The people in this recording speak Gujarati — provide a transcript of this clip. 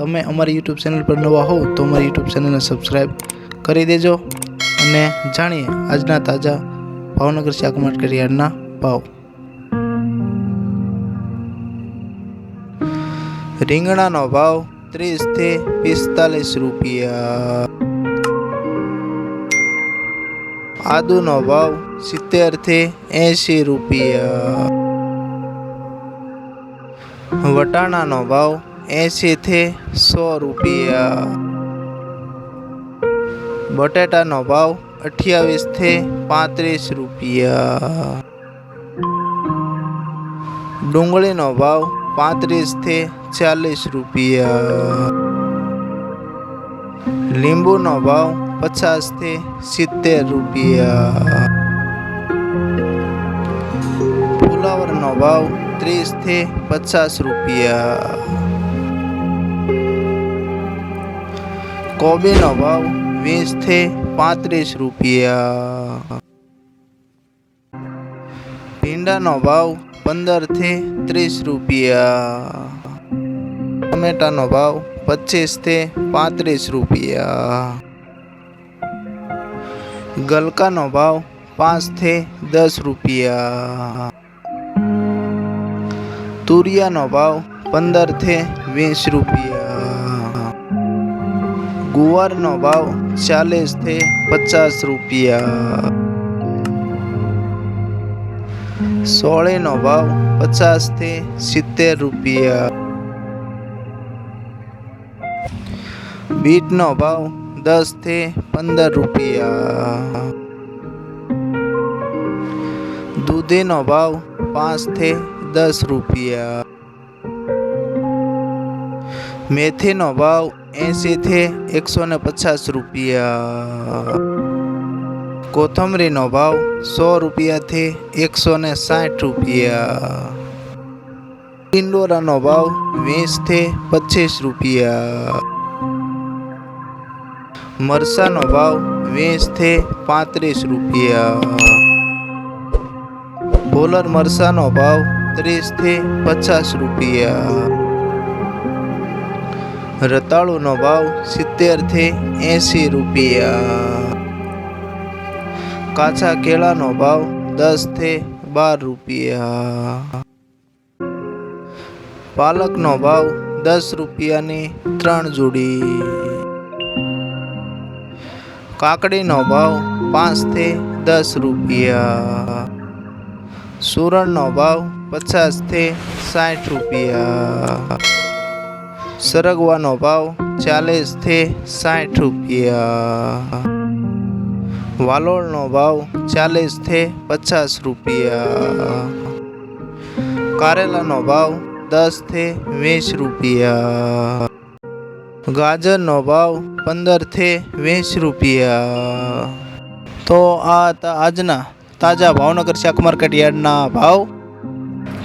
તમે અમારી યુટ્યુબ ચેનલ પર નવા હોવ તો અમારી યુટ્યુબ ચેનલને સબસ્ક્રાઈબ કરી દેજો અને જાણીએ આજના તાજા ભાવનગર શાક માર્કેટ યાર્ડના ભાવ. રીંગણાનો ભાવ ત્રીસથી પિસ્તાલીસ રૂપિયા. આદુનો ભાવ સિત્તેરથી એંશી રૂપિયા. વટાણાનો ભાવ એંશીથી સો રૂપિયા. બટેટાનો ભાવ અઠ્યાવીસથી પાંત્રીસ રૂપિયા. ડુંગળીનો ભાવ પાંત્રીસથી ચાલીસ રૂપિયા. લીંબુનો ભાવ પચાસથી સિત્તેર રૂપિયા. ફુલાવરનો ભાવ ત્રીસથી પચાસ રૂપિયા. કોબીનો ભાવ વીસથી પાંત્રીસ રૂપિયા ભીંડાનો ભાવ પંદરથી ત્રીસ રૂપિયા ટમેટાનો ભાવ પચીસથી પાંત્રીસ રૂપિયા ગલકાનો ભાવ પાંચથી દસ રૂપિયા તુરિયાનો ભાવ પંદરથી વીસ રૂપિયા ગુવારનો ભાવ ચાલીસથી પચાસ રૂપિયા સોળીનો ભાવ પચાસથી સિત્તેર રૂપિયા બીટનો ભાવ દસથી પંદર રૂપિયા દૂધીનો ભાવ પાંચથી દસ રૂપિયા મેથીનો ભાવ એંશીથી એકસો ને પચાસ રૂપિયા. કોથમરીનો ભાવ સો રૂપિયાથી એકસો ને સાઠ રૂપિયા. ટિંડોરાનો ભાવ વીસથી પચીસ રૂપિયા. મરસાનો ભાવ વીસથી પાંત્રીસ રૂપિયા. બોલર મરસાનો ભાવ ત્રીસથી પચાસ રૂપિયા. રતાળુનો ભાવ સિત્તેરથી એંશી રૂપિયા. કાચા કેળાનો ભાવ દસથી બાર રૂપિયા. પાલકનો ભાવ દસ રૂપિયાની ત્રણ જોડી. કાકડીનો ભાવ પાંચથી દસ રૂપિયા. સુરણનો ભાવ પચાસથી સાઠ રૂપિયા. સરગવાનો ભાવ ચાલીસથી સાઠ રૂપિયા. વાલોળનો ભાવ ચાલીસથી પચાસ રૂપિયા. કારેલાનો ભાવ દસથી વીસ રૂપિયા. ગાજરનો ભાવ પંદરથી વીસ રૂપિયા. તો આ આજના તાજા ભાવનગર શાક માર્કેટ યાર્ડના ભાવ